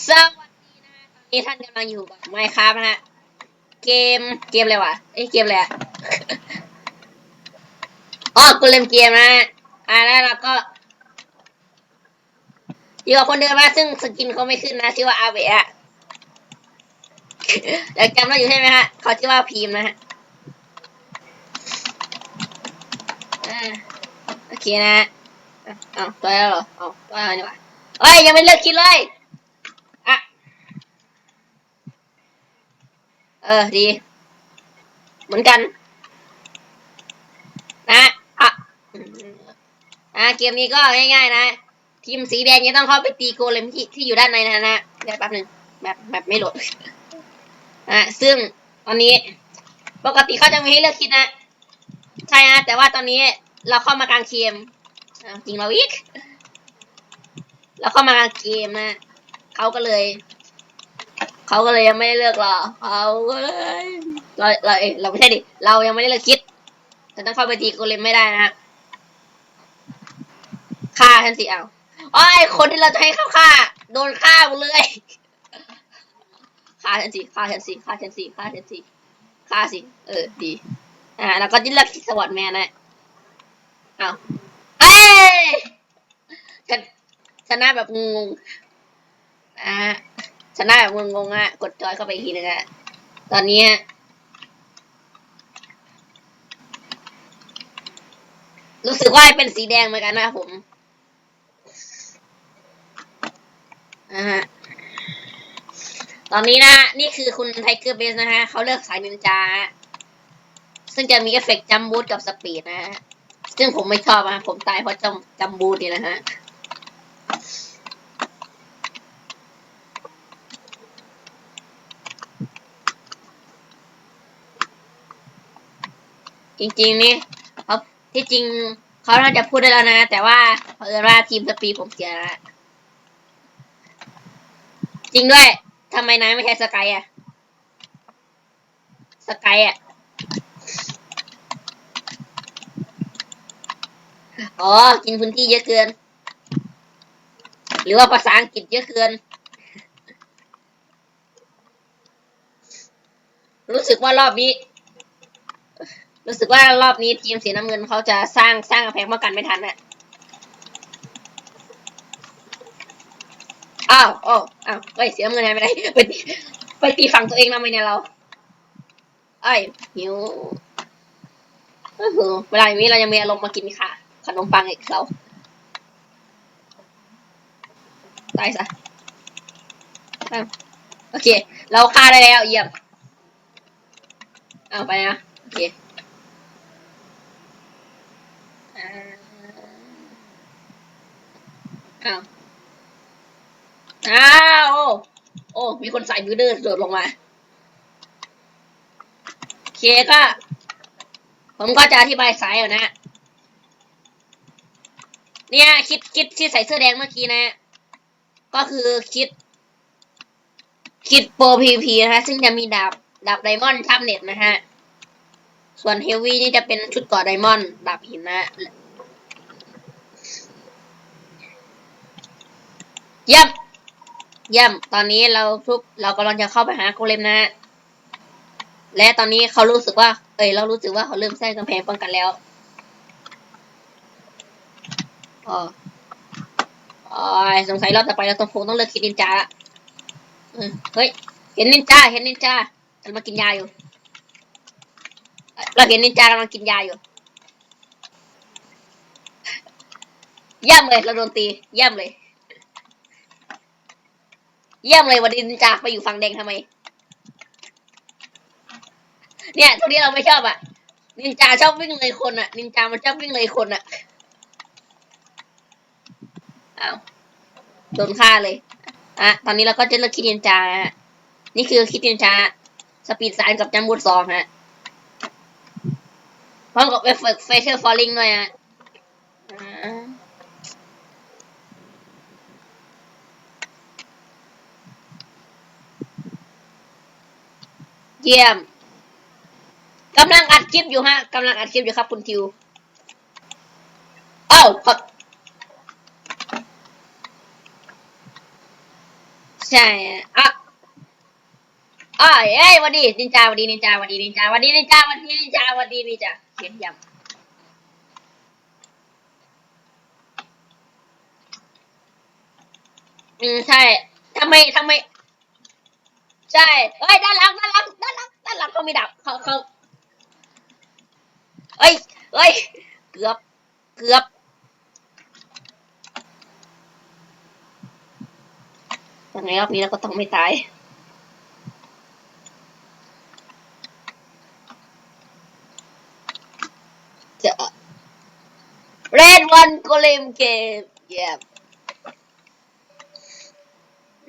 สวัสดีนะตอนนี้ท่านกำลังอยู่กับไมค์ครับนะฮะเกมเกมอะไรวะเอ้เกมอะไรอะอ๋อกูเล่นเกมนะฮะอ่าแล้วเราก็อยู่กับคนเดิมนะซึ่งสกินเขาไม่ขึ้นนะชื่อว่าอาเบะอะแล้วจำได้อยู่ใช่ไหมฮะเขาชื่อว่าพีมนะฮะโอเคนะฮะอะเอาตัวแล้วเหรอเอาตัวแล้วนี่ว่าเอ้ยยังไม่เลิกคิดเลย อะ เออ ดี เหมือนกัน นะอะอะเกมนี้ก็ง่ายๆ นะ ทีมสีแดงจะต้องเข้าไปตีโกเลมที่ที่อยู่ด้านในนะนะเดี๋ยวแป๊บหนึ่งแบบแบบไม่โหลดอะซึ่งตอนนี้ ปกติเขาจะมีให้เลือกคิดนะ ใช่ฮะแต่ว่าตอนนี้เราเข้ามากลางเกมจริงเราอีกเราเข้ามากลางเกมนะเขาก็เลย เขาก็เลยยังไม่ได้เลือกเราเขาก็เลยเราเราเอยเราไม่ใช่ดิเรายังไม่ได้เลือกคิดแต่ต้องเข้าไปตีโกเลมไม่ได้นะฆ่าทันสิเอาโอ้ยคนที่เราจะให้เขาฆ่า โดนฆ่าหมดเลยฆ่าทันสิฆ่าทันสิฆ่าทันสิฆ่าทันสิฆ่าสิ เออดีอ่าแล้วก็จะเลือกสวอตแมนนะเอาเอ้ยชนะชนะแบบงง ชนะแบบงงๆอะ กดจอยเข้าไปอีกทีนึงอะ ตอนนี้รู้สึกว่าเป็นสีแดงเหมือนกันนะผมอ่าฮะตอนนี้นะ นี่คือคุณไทเกอร์เบสนะฮะเขาเลือกสายนินจา ซึ่งจะมีเอฟเฟกต์จัมบูทกับสปีดนะฮะ ซึ่งผมไม่ชอบนะผมตายเพราะจัมจัมบูทนี่แหละฮะ จริงๆนี่เขาที่จริงเขาน่าจะพูดได้แล้วนะ แต่ว่าเผอิญว่าทีมสปีผมเสียนะจริงด้วยทำไมนายไม่ใช้สกายอะสกายอะอ๋อ กินพื้นที่เยอะเกิน หรือว่าภาษาอังกฤษเยอะเกิน รู้สึกว่ารอบนี้ รู้สึกว่ารอบนี้ทีมสีน้ำเงินเขาจะสร้างสร้างกำแพงป้องกันไม่ทันน่ะอ้าวโอ้อ้าวเฮ้ยสีน้ำเงินหายไปไหนไปตีไปตีฝั่งตัวเองทำไมเนี่ยเราไอ้หิวอื้อหือเวลาอย่างนี้เรายังมีอารมณ์มากินค่ะ ขนมปังอีกเราตายซะอ้าวโอเค เราฆ่าได้แล้วเยี่ยมเอาไปนะโอเค อา้าว อ้าว โอ้ มีคนใส่บิวเดอร์โดดลงมาโอเคก็ ผมก็จะอธิบายสายนะ เนี่ย คิดคิดที่ใส่เสื้อแดงเมื่อกี้นะ ก็คือคิด คิดโปรพีพีนะฮะ ซึ่งจะมีดาบดาบไดมอนด์ทับเน็ตนะฮะ ส่วนเฮฟวี่นี่จะเป็นชุดเกราะไดมอนด์ดาบหินนะเยี่ยมเยี่ยม ตอนนี้เราทุกเรากำลังจะเข้าไปหาโกเลมนะ และตอนนี้เขารู้สึกว่า เอ้ย เรารู้สึกว่าเขาเริ่มสร้างกำแพงป้องกันแล้วอ๋อสงสัยรอบต่อไปเราต้องคงต้องเลิกคิดนินจาเออเฮ้ย เห็นนินจา เห็นนินจากำลังกินยาอยู่ เราเห็นนินจากำลังกินยาอยู่เยี่ยมเลยเราโดนตีเยี่ยมเลย เยี่ยมเลยวันนี้นินจาไปอยู่ฝั่งแดงทำไม เนี่ยทุกที่เราไม่ชอบอะ นินจาชอบวิ่งเลยคนอะ นินจามันชอบวิ่งเลยคนอะเอาโดนฆ่าเลยอะตอนนี้เราก็จะเลิกคิดนินจาฮะนี่คือคิดนินจาสปีดสายกับจัมบูทสองฮะ พร้อมกับเอฟเฟกเฟเชอร์ฟอลลิงด้วยฮะเยี่ยมกำลังอัดคลิปอยู่ฮะกำลังอัดคลิปอยู่ครับคุณทิวเอ้าขอสใช่อะอ้อเอ้ยวันดีนินจาวันดีนินจาวันดีนินจาวันดีนินจาวันดีนินจาวันดีนินจา ขียนยำอืมใช่ทำไมทำไมใช่เอ้ยด้านหลังด้านหลังด้านหลังด้านหลังเขาไม่ดับเขาเขาเอ้ยเอ้ยเกือบเกือบยังไงรอบนี้เราก็ต้องไม่ตาย จะเล่นวันโกเลมเกมเยี่ยม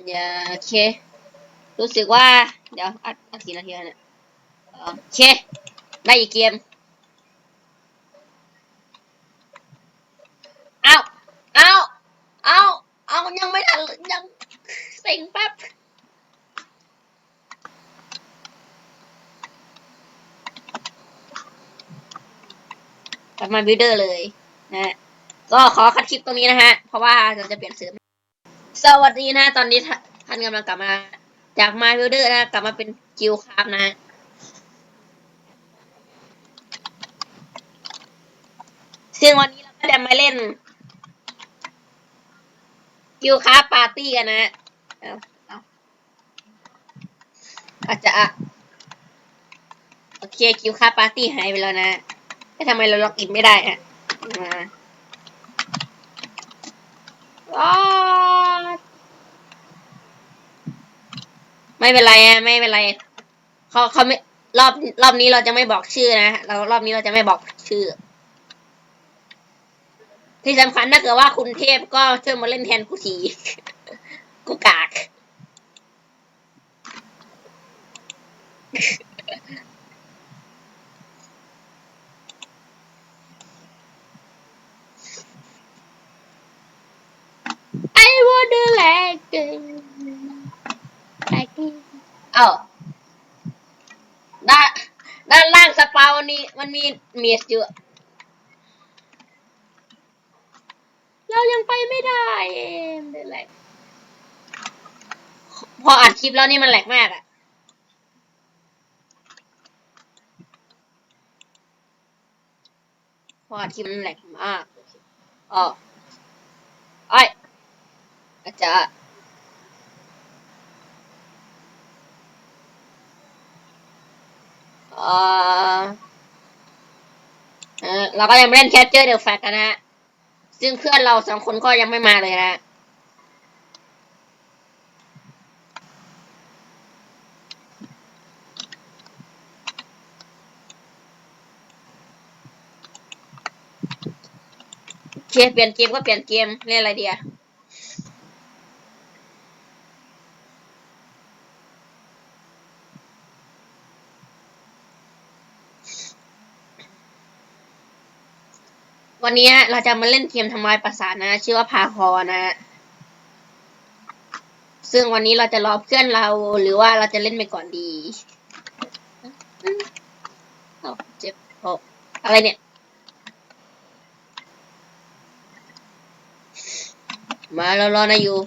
อย่าโอเค รู้สึกว่า เดี๋ยวอัดอัดกี่นาทีแล้วเนี่ย โอเค ได้อีกเกม เอาเอาเอาเอายังไม่ทันยังเซ็งแป๊บ กลับมาบิลเดอร์เลยนะก็ขอคัดคลิปตรงนี้นะฮะ เพราะว่าเราจะเปลี่ยนเสือสวัสดีนะ ตอนนี้ท่านกำลังกลับมา จากมาบิลเดอร์นะ กลับมาเป็นกิลครับนะซึ่งวันนี้เราก็จะมาเล่นกิลครับปาร์ตี้กันนะอาจจะโอเคกิลครับปาร์ตี้หายไปแล้วนะ ทำไมเราล็อกอินไม่ได้ฮะมาว้าวไม่เป็นไรอะไม่เป็นไรเขาเขาไม่รอบรอบนี้เราจะไม่บอกชื่อนะเรารอบนี้เราจะไม่บอกชื่อ ที่สำคัญถ้าเกิดว่าคุณเทพก็ช่วยมาเล่นแทนกูทีกูกาก I wanna like it like it เอ้าด้านด้านล่างสปาวันนี้มันมีเมียสอยู่เรายังไปไม่ได้เองเป็นไรพออัดคลิปแล้วนี่มันแหลกมากอะพออัดคลิปมันแหลกมากอ๋อไอย อาจจะเออเอเราก็ยังไม่เล่น Capture the Flag กันนะฮะ ซึ่งเพื่อนเราสองคนก็ยังไม่มาเลยนะโอเคเปลี่ยนเกมก็เปลี่ยนเกมเล่นอะไรเดีอะ วันนี้เราจะมาเล่นเกมทำลายประสาทนะ ชื่อว่าพาคอนะ ซึ่งวันนี้เราจะรอเพื่อนเราหรือว่าเราจะเล่นไปก่อนดีเจ็บโออะไรเนี่ย มาเรารอนะอยู่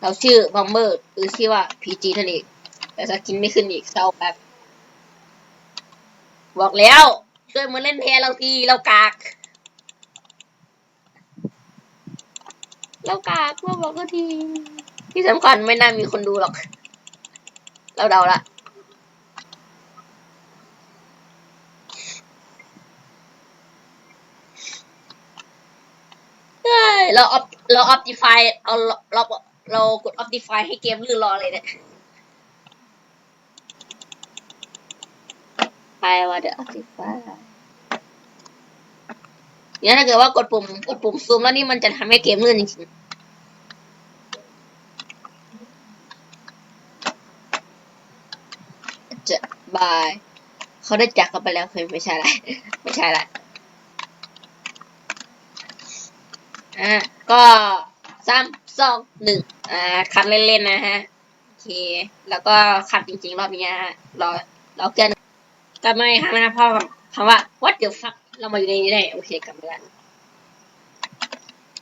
เราชื่อบอมเบอร์หรือชื่อว่าพีจีนั่นเองแต่สกินไม่ขึ้นอีกเศร้าแปบบอกแล้วช่วยมาเล่นแทนเราทีเรากาก เรากากเราบอกก็ทีที่สำคัญไม่น่ามีคนดูหรอก เราเดาละเฮ้ยเราออฟเราออ t ติฟายเอาเราเราเรากดออ t ติฟายให้เกมลื่นรอเลยเนี่ยไปว่าเดี๋ยวออ t ติฟายเนี่ยถ้าเกิดว่ากดปุ่มกดปุ่มซูมแล้วนี่มันจะทำให้เกมลื่นจริงๆจะ บาย เขาได้จากกันไปแล้วเคยไม่ใช่ละไม่ใช่ละอะก็สามสองหนึ่งอ่าคัดเล่นๆนะฮะโอเค แล้วก็คัดจริงๆ รอบนี้ฮะรอรอเกินกลับมาอีกครั้งนะพ่อคำว่า what the fuck เรามาอยู่ในนี้ได้ โอเคกลับมาแล้ว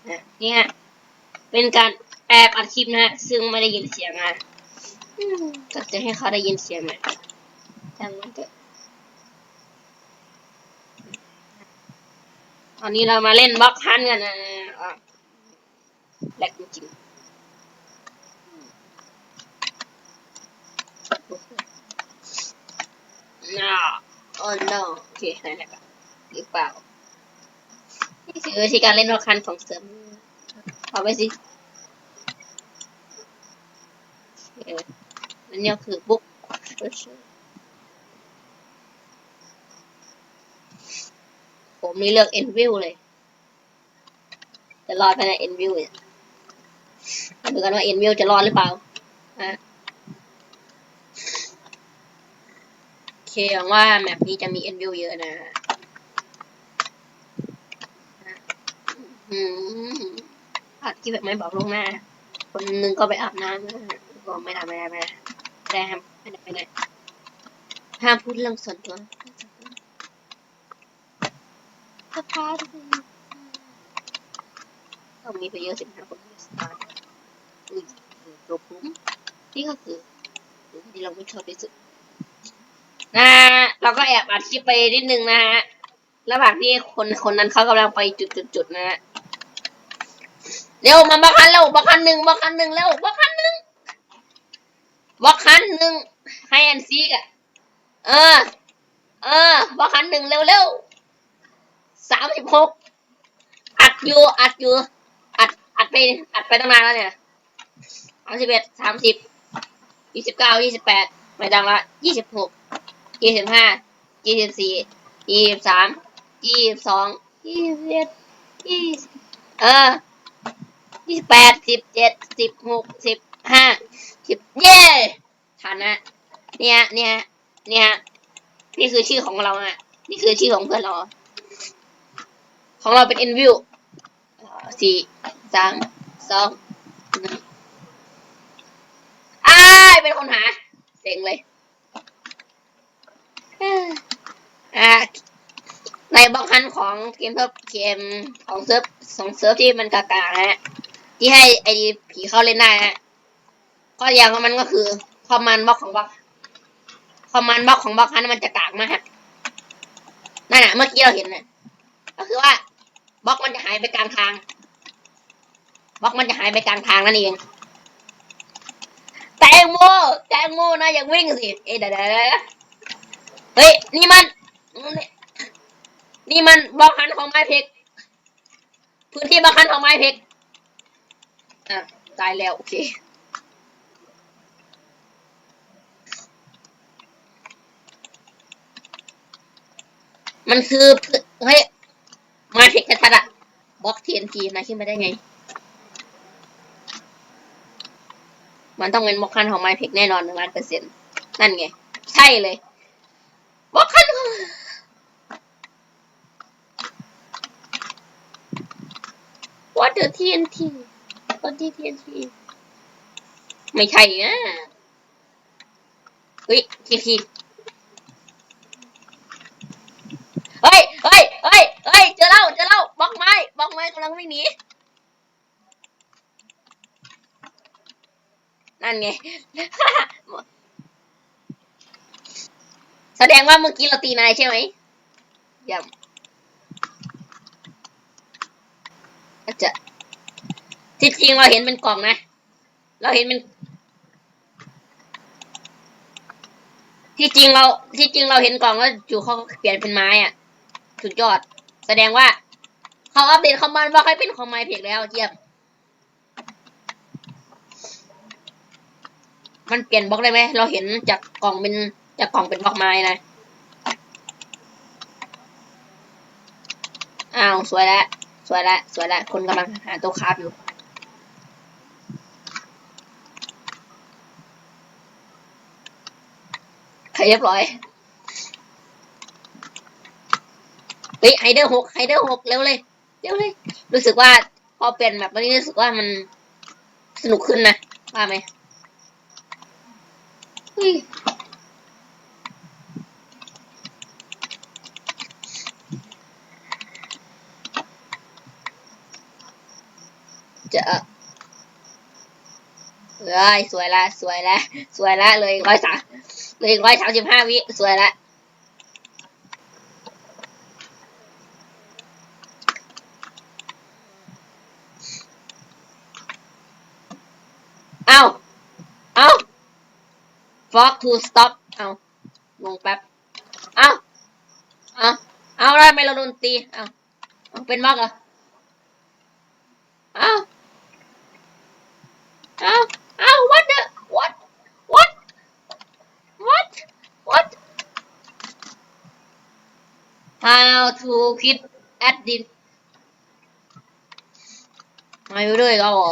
นะนี่ฮะเป็นการแอบอัดคลิปนะฮะ ซึ่งไม่ได้ยินเสียงนะอืมก็จะให้เขาได้ยินเสียงหน่อย จำมันเถอะตอนนี้เรามาเล่นบล็อกฮันกันนะแหลกจริงน่าโอ้ no โอเคนั่นแหละหรือเปล่านี่คือวิธีการเล่นบล็อกฮันของเสริมเอาไปสิเออนั่นเนี่ยคือบุ๊ก ผมนี่เลือก end view เลย จะรอดภายใน end view เนี่ยมาดูกันว่า end view จะรอดหรือเปล่าฮะโอเคหวังว่าแมปนี้จะมี end view เยอะนะอืมอัดคลิปแบบไม่บอกล่วงหน้า คนหนึงก็ไปอาบน้ำก็ไม่ได้ไม่ได้ไม่ได้ไห้ามไม่ได้ไม่ได้ห้ามพูดเรื่องส่วนตัว พ่อพาต้องมีไปเยอะสิบห้าคนที่สตาร์ทอุ้ยตัวผมนี่ก็คือสิ่งที่เราไม่ชอบที่สุดนะเราก็แอบอัดคลิปไปนิดนึงนะฮะระหว่างที่คนคนนั้นเขากำลังไปจุดๆๆนะฮะเร็วมาบักคันเร็วบักคันหนึ่งบักคันหนึ่งเร็วบักคันหนึ่งบักคันหนึ่งให้อันซีกอะเออ เออบักคันหนึ่งเร็วเร็ว สามสิบหกอัดอยู่อัดอยู่อัดอัดไปอัดไปตั้งนานแล้วเนี่ยสามสิบเอ็ดสามสิบยี่สิบเก้ายี่สิบแปดไม่ดังละยี่สิบหกยี่สิบห้ายี่สิบสี่ยี่สิบสามยี่สิบสองยี่สิบเอ็ดยี่สิบเออยี่สิบแปดสิบเจ็ดสิบหกสิบห้าสิบเย่ทันนะเนี่ยเนี่ยเนี่ยนี่คือชื่อของเราอะนี่คือชื่อของเพื่อนเรา ของเราเป็น enview สี่สามสองหนึ่งอ้ายเป็นคนหาเจ๋งเลยอ่าในบล็อกฮันของเกมเซิร์ฟเกมของเซิร์ฟสองเซิร์ฟที่มันกากาๆนะฮะที่ให้ไอผีเข้าเล่นได้ฮะข้อย่างของมันก็คือคอมมานด์บล็อกของบล็อกคอมมานด์บล็อกของบล็อกนั้นมันจะกากมากนั่นแหะเมื่อกี้เราเห็นน่ะก็คือว่า บล็อกมันจะหายไปกลางทางบล็อกมันจะหายไปกลางทางนั่นเองแตงโมแตงโมนะอย่าวิ่งสิเอ้ยเดี๋ยวเดะเฮ้ยนี่มัน นี่มันบล็อกฮันของไม้เพกพื้นที่บล็อกฮันของไม้เพกอะตายแล้วโอเคมันคือเฮ้ย มาเทคชัดๆอะบล็อกทีนทีนะขึ้นมาได้ไง มันต้องเป็นบล็อกคันของไมเทคแน่นอนหนึ่งล้านเปอร์เซ็นต์นั่นไง ใช่เลยบล็อกคันของ What the TNT What the TNT ไม่ใช่นะเฮ้ยทีทีเฮ้ยเฮ้ยเฮ้ยเฮ้ยเจอแล้วเจอแล้วบล็อกไม้บล็อกไม้กำลัง วิ่งหนีนั่นไง แสดงว่าเมื่อกี้เราตีนายใช่ไหมเยี่ยมอาจจะที่จริงเราเห็นเป็นกล่องนะ เราเห็นเป็นที่จริงเราที่จริงเราเห็นกล่องแล้วจู่เขาเปลี่ยนเป็นไม้อะ สุดยอด แสดงว่า เขาอัปเดตคอมมานด์บล็อกให้เป็นของไม้เพกแล้วเยี่ยมมันเปลี่ยนบล็อกได้ไหม เราเห็นจากกล่องเป็นจากกล่องเป็นบล็อกไม้นะ อ้าว สวยแล้ว สวยแล้วสวยแล้วคนกำลังหาตัวคราฟอยู่เรียบร้อยเฮ้ยไฮเดอร์หกไฮเดอร์หกเร็วเลย เร็วเลยรู้สึกว่าพอเปลี่ยนแบบนี้รู้สึกว่ามันสนุกขึ้นนะว่าไหมเฮ้ยจะเอ้ยสวยละ สวยละ สวยละเลยร้อยสามเลยร้อยสามสิบห้าวิ สวยละเอ้าเอ้า Fog to stop เอางงแป๊บเอาเอาเอาแล้วทำไมเราโดนตีเอาเอาเป็นมอกเหรอเอาเอาเอา what the what what what what how to quit at this มาอยู่ด้วยก็เหรอ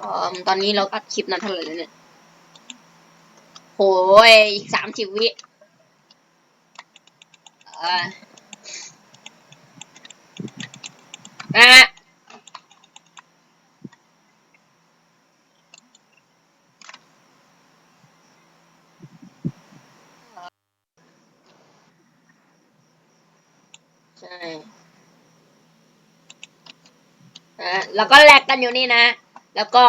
อ๋อตอนนี้เราอัดคลิปนั้นเท่าไหร่แล้วเนี่ย โหยอีกสามสิบวิอ่านะฮะใช่นะแล้วก็แลกกันอยู่นี่นะ แล้วก็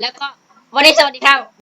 แล้วก็วันนี้สวัสดีครับ